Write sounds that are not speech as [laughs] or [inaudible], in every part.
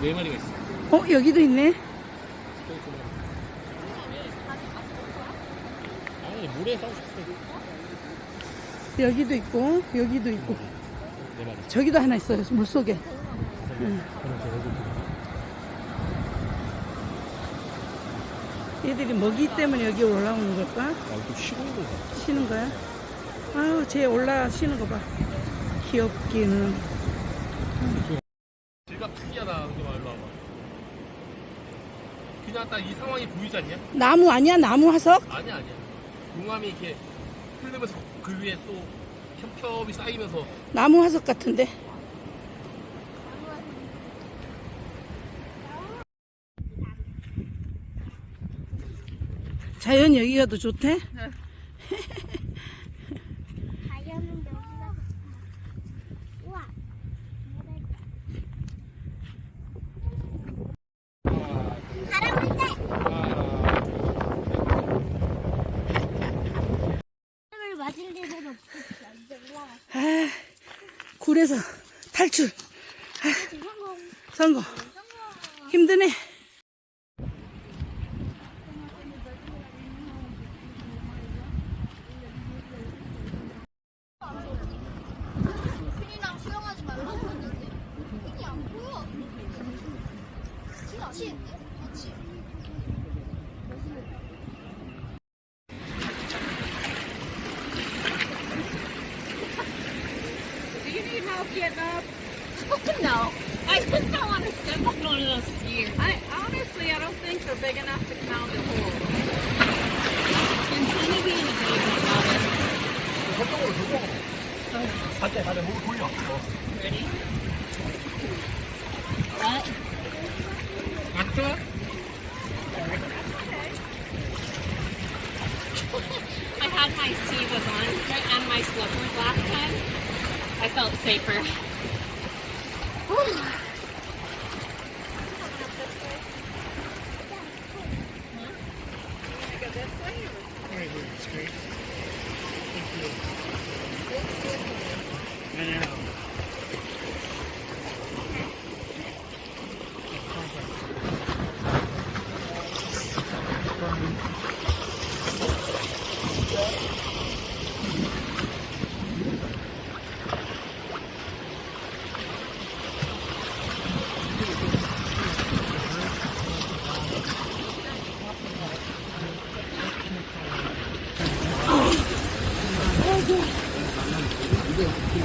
그네 마리가 있어. 어, 여기도 있네. 아니 물에 싸우고 싶어. 여기도 있고, 여기도 있고. 네 마리. 저기도 하나 있어요, 물 속에. 얘들이 먹이 때문에 여기 올라오는 걸까? 아 또 쉬고 있는 거. 쉬는 거야? 아유, 쟤 올라 쉬는 거 봐. 귀엽기는. 질감 특이하다. 여기 말로 와봐. 그냥 딱 이 상황이 보이지 않냐? 나무 아니야? 나무 화석? 아니야 아니야. 용암이 이렇게 흐르면서 그 위에 또 겹겹이 쌓이면서 나무 화석 같은데. 자연 여기가 더 좋대? 자 [laughs] 연은 여기가 우와 바람 불 때. 바람을 맞을 일은 없겠지. 이제 올라가. 아, 굴에서 탈출. 성공. 성공. 힘드네. all getting up? no. I just don't want to step on one of those skiers. I honestly, I don't think they're big enough to count a hole. Continue being a baby about it. 他在他的后腿上。Ready? What? After? [laughs] I had my sea was on and my slippers last time. I felt safer. 我操，那肯定的，一定。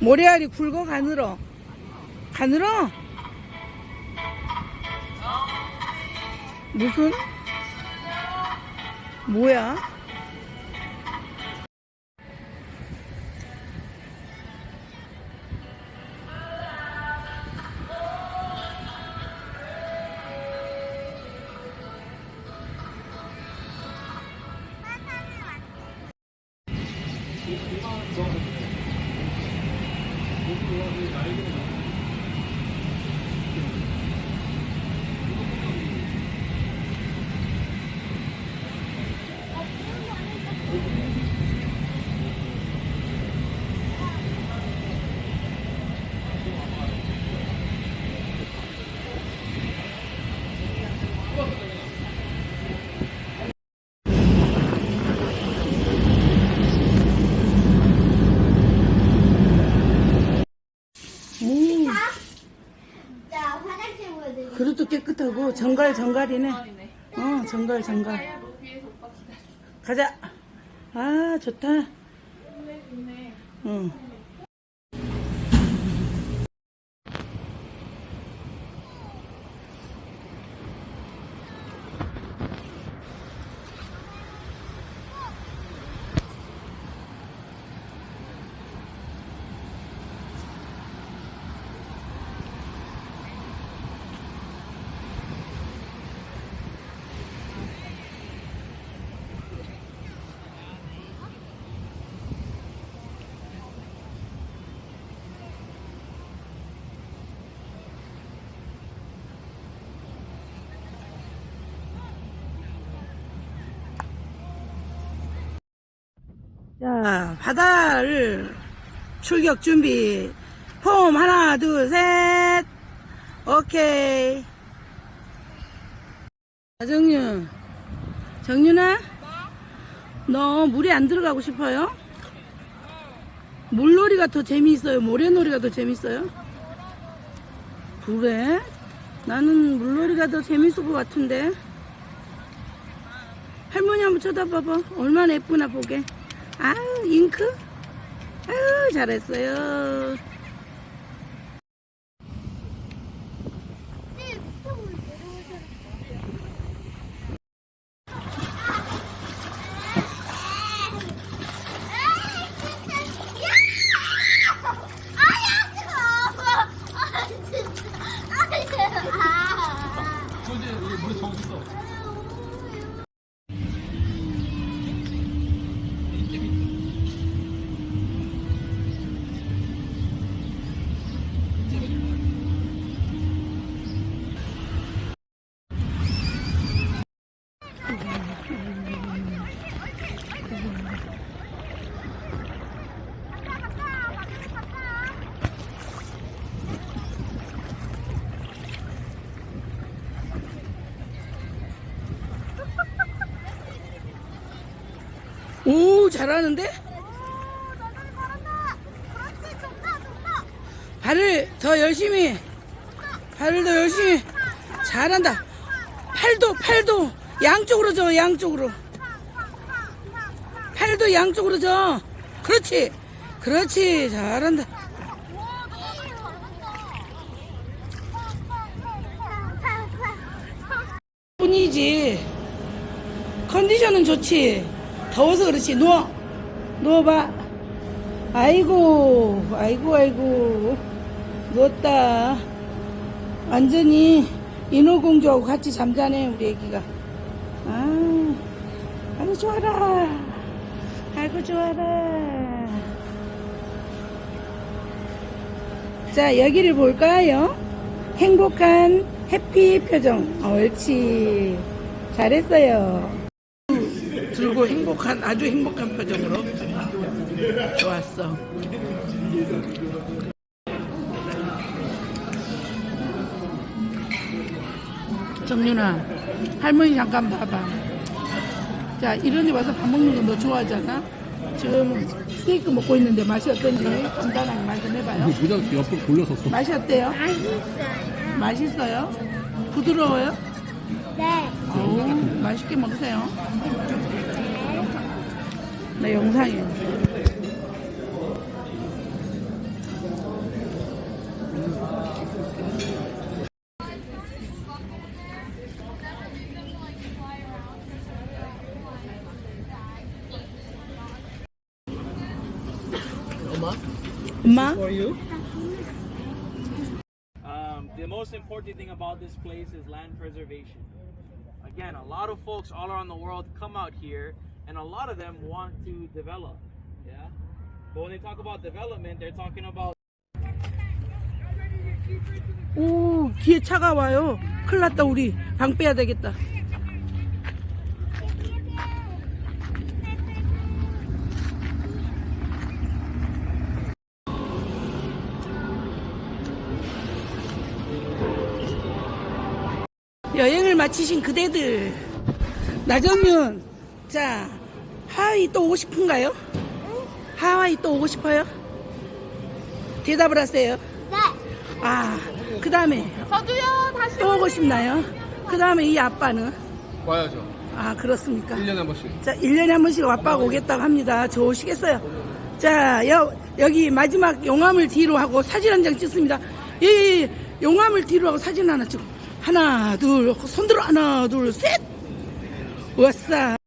모래알이 굵어 가늘어? 가늘어? 무슨? 뭐야? गाड़ी 오, 자, 화장실 보여드릴게요. 그릇도 깨끗하고 정갈 정갈이네. 어, 정갈 정갈. 가자. 아, 좋다. 응. 자, 바다를 출격 준비. 폼 하나, 둘, 셋. 오케이. 자, 정윤. 정윤아? 너 물에 안 들어가고 싶어요? 물놀이가 더 재미있어요? 모래놀이가 더 재밌어요? 그래? 나는 물놀이가 더 재밌을 것 같은데. 할머니 한번 쳐다봐봐. 얼마나 예쁘나 보게. 아유, 잉크? 아유, 잘했어요. 잘하는데? 발을 더 열심히. 발을 더 열심히. 잘한다. 팔도, 팔도. 양쪽으로 줘, 양쪽으로. 팔도 양쪽으로 줘. 그렇지. 그렇지. 잘한다. 뿐이지. 컨디션은 좋지. 더워서 그렇지. 누워. 누워봐. 아이고, 아이고, 아이고. 누웠다. 완전히 인어공주하고 같이 잠자네, 우리 애기가. 아, 아이고, 좋아라. 아이고, 좋아라. 자, 여기를 볼까요? 행복한 해피 표정. 옳지. 잘했어요. 들고 행복한 아주 행복한 표정으로 좋았어. 정윤아, 할머니 잠깐 봐봐. 자, 이런데 와서 밥 먹는 거 너 좋아하잖아? 지금 스테이크 먹고 있는데 맛이 어떤지 간단하게 말 좀 해봐요. 모자 옆으로 돌렸었어. 맛이 어때요? 맛있어요. 맛있어요? 부드러워요? 네. 어우, 맛있게 먹으세요. 나 영상이에요. 엄마? 엄마? Um, the most important thing about this place is land preservation. Again, a lot of folks all around the world come out here, and a lot of them want to develop. Yeah, but when they talk about development, they're talking about 오, 뒤에 차가 와요. 큰일 났다, 우리. 방 빼야 되겠다. 여행을 마치신 그대들. 나정윤, 자, 하와이 또 오고 싶은가요? 하와이 또 오고 싶어요? 대답을 하세요. 네. 아, 그 다음에 저도요, 다시. 또 오고 싶나요? 그 다음에 이 아빠는? 와야죠. 아, 그렇습니까? 1년에 한 번씩. 자, 1년에 한 번씩 아빠가 오겠다고 합니다. 좋으시겠어요? 자, 여, 여기 마지막 용암을 뒤로 하고 사진 한 장 찍습니다. 이 용암을 뒤로 하고 사진 하나 찍고. 하나, 둘, 손들어, 하나, 둘, 셋! 왔어.